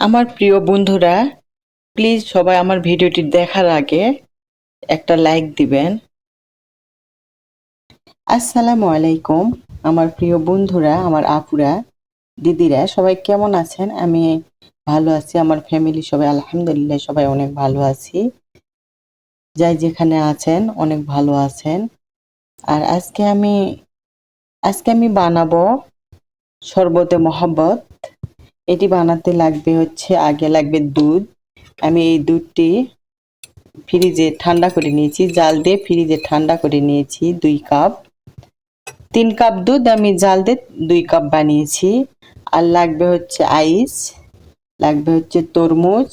আমার প্রিয় বন্ধুরা প্লিজ সবাই আমার ভিডিওটি দেখার আগে একটা লাইক দিবেন। আসসালামু আলাইকুম, আমার প্রিয় বন্ধুরা, আমার আপুরা, দিদিরা, সবাই কেমন আছেন? আমি ভালো আছি, আমার ফ্যামিলি সবাই আলহামদুলিল্লাহ সবাই অনেক ভালো আছি। যাই যেখানে আছেন, অনেক ভালো আছেন। আর আজকে আমি আজকে আমি বানাবো শরবতে মহব্বত। এটি বানাতে লাগবে হচ্ছে, আগে লাগবে দুধ। আমি এই দুধটি ফ্রিজে ঠান্ডা করে নিয়েছি, জাল দিয়ে ফ্রিজে ঠান্ডা করে নিয়েছি দুই কাপ। তিন কাপ দুধ আমি জাল দিয়ে দুই কাপ বানিয়েছি। আর লাগবে হচ্ছে আইস, লাগবে হচ্ছে তরমুজ,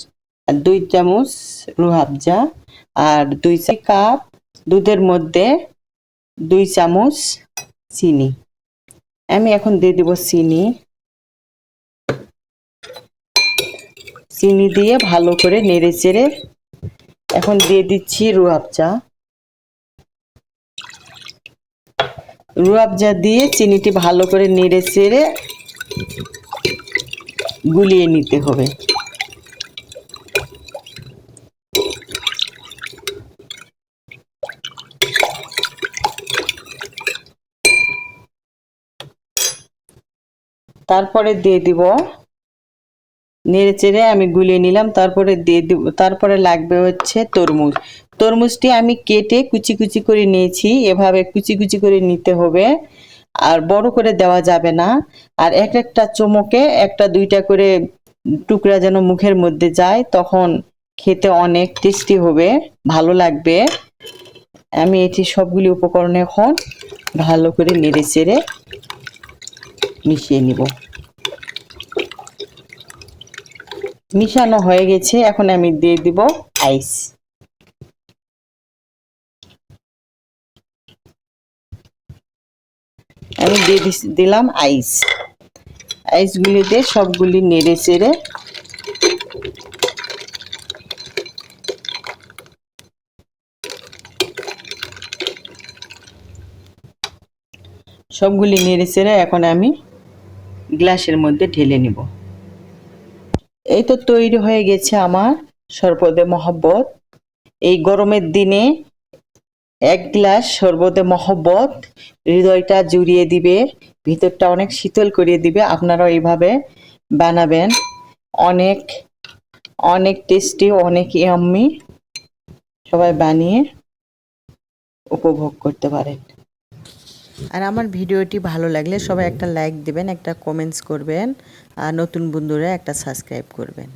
আর দুই চামচ রুহাবজা। আর দুই কাপ দুধের মধ্যে দুই চামচ চিনি। আমি এখন দিয়ে দিব চিনি। চিনি দিয়ে ভালো করে নেড়ে চেড়ে এখন দিয়ে দিচ্ছি রুয়াবজা রুয়াবজা দিয়ে চিনিটি ভালো করে নেড়ে চেড়ে গুলিয়ে নিতে হবে। তারপরে দিয়ে দিব নেড়ে চেড়ে আমি গুলিয়ে নিলাম, তারপরে দিয়ে দিব, তারপরে লাগবে হচ্ছে তরমুজ। তরমুজটি আমি কেটে কুচি কুচি করে নিয়েছি, এভাবে কুচি কুচি করে নিতে হবে, আর বড় করে দেওয়া যাবে না। আর এক একটা চমকে একটা দুইটা করে টুকরা যেন মুখের মধ্যে যায়, তখন খেতে অনেক টেস্টি হবে, ভালো লাগবে। আমি এটি সবগুলি উপকরণ এখন ভালো করে নেড়ে চেড়ে মিশিয়ে নিব। মিশানো হয়ে গেছে, এখন আমি দিয়ে দিব আইস। আমি দিয়ে দিলাম আইস। আইসগুলি দিয়ে সবগুলি নেড়ে চেড়ে সবগুলি নেড়ে চেড়ে এখন আমি গ্লাসের মধ্যে ঢেলে নিব। এই তো তৈরি হয়ে গেছে আমার সরবতে মহব্বত। এই গরমের দিনে এক গ্লাস সরবতে মহব্বত, হৃদয়টা জুড়িয়ে দিবে, ভিতরটা অনেক শীতল করিয়ে দিবে, আপনারাও এইভাবে বানাবেন। অনেক অনেক টেস্টি, অনেক ইয়াম্মি সবাই বানিয়ে উপভোগ করতে পারেন। আর আমার ভিডিওটি ভালো লাগলে সবাই একটা লাইক দেবেন, একটা কমেন্টস করবেন, আর নতুন বন্ধুরা একটা সাবস্ক্রাইব করবেন।